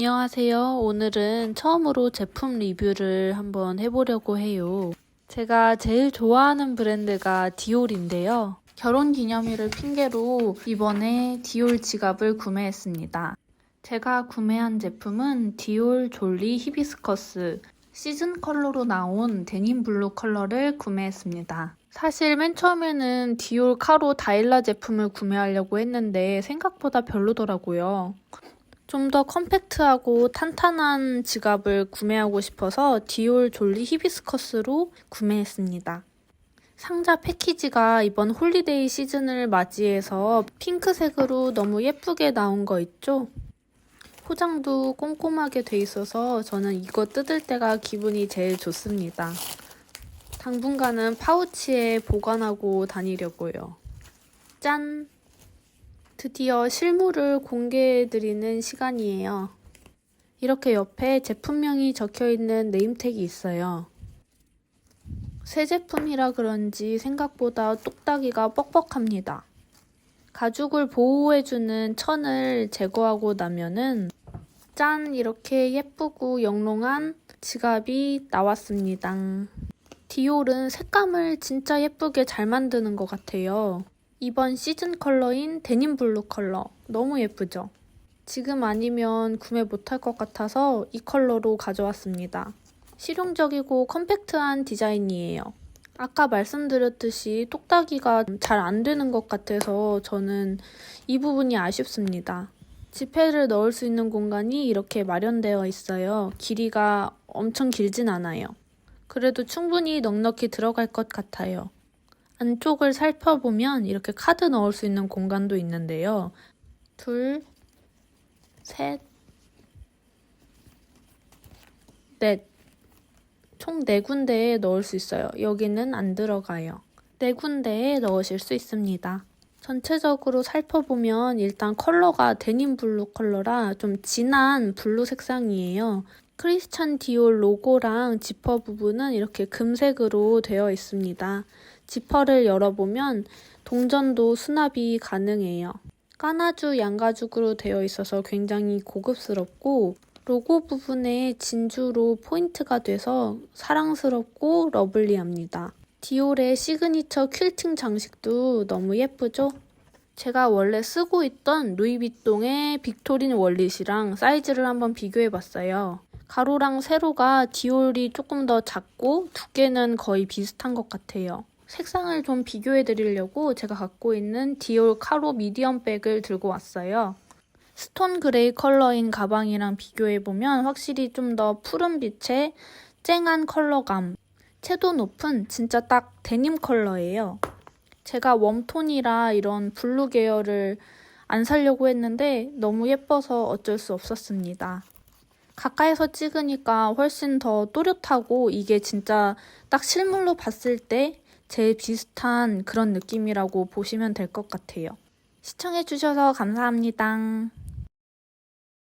안녕하세요. 오늘은 처음으로 제품 리뷰를 한번 해보려고 해요. 제가 제일 좋아하는 브랜드가 디올인데요. 결혼 기념일을 핑계로 이번에 디올 지갑을 구매했습니다. 제가 구매한 제품은 디올 졸리 히비스커스 시즌 컬러로 나온 데님 블루 컬러를 구매했습니다. 사실 맨 처음에는 디올 카로 다일라 제품을 구매하려고 했는데 생각보다 별로더라고요. 좀 더 컴팩트하고 탄탄한 지갑을 구매하고 싶어서 디올 졸리 히비스커스로 구매했습니다. 상자 패키지가 이번 홀리데이 시즌을 맞이해서 핑크색으로 너무 예쁘게 나온 거 있죠? 포장도 꼼꼼하게 돼 있어서 저는 이거 뜯을 때가 기분이 제일 좋습니다. 당분간은 파우치에 보관하고 다니려고요. 짠! 드디어 실물을 공개해드리는 시간이에요. 이렇게 옆에 제품명이 적혀있는 네임택이 있어요. 새 제품이라 그런지 생각보다 똑딱이가 뻑뻑합니다. 가죽을 보호해주는 천을 제거하고 나면은 짠! 이렇게 예쁘고 영롱한 지갑이 나왔습니다. 디올은 색감을 진짜 예쁘게 잘 만드는 것 같아요. 이번 시즌 컬러인 데님 블루 컬러 너무 예쁘죠? 지금 아니면 구매 못할 것 같아서 이 컬러로 가져왔습니다. 실용적이고 컴팩트한 디자인이에요. 아까 말씀드렸듯이 똑딱이가 잘 안 되는 것 같아서 저는 이 부분이 아쉽습니다. 지폐를 넣을 수 있는 공간이 이렇게 마련되어 있어요. 길이가 엄청 길진 않아요. 그래도 충분히 넉넉히 들어갈 것 같아요. 안쪽을 살펴보면 이렇게 카드 넣을 수 있는 공간도 있는데요. 둘, 셋, 넷. 총 네 군데에 넣을 수 있어요. 여기는 안 들어가요. 네 군데에 넣으실 수 있습니다. 전체적으로 살펴보면 일단 컬러가 데님 블루 컬러라 좀 진한 블루 색상이에요. 크리스찬 디올 로고랑 지퍼 부분은 이렇게 금색으로 되어 있습니다. 지퍼를 열어보면 동전도 수납이 가능해요. 까나주 양가죽으로 되어 있어서 굉장히 고급스럽고 로고 부분에 진주로 포인트가 돼서 사랑스럽고 러블리합니다. 디올의 시그니처 퀼팅 장식도 너무 예쁘죠? 제가 원래 쓰고 있던 루이비통의 빅토린 월릿이랑 사이즈를 한번 비교해 봤어요. 가로랑 세로가 디올이 조금 더 작고 두께는 거의 비슷한 것 같아요. 색상을 좀 비교해 드리려고 제가 갖고 있는 디올 카로 미디엄 백을 들고 왔어요. 스톤 그레이 컬러인 가방이랑 비교해보면 확실히 좀 더 푸른 빛의 쨍한 컬러감. 채도 높은 진짜 딱 데님 컬러예요. 제가 웜톤이라 이런 블루 계열을 안 사려고 했는데 너무 예뻐서 어쩔 수 없었습니다. 가까이서 찍으니까 훨씬 더 또렷하고 이게 진짜 딱 실물로 봤을 때 제일 비슷한 그런 느낌이라고 보시면 될 것 같아요. 시청해주셔서 감사합니다.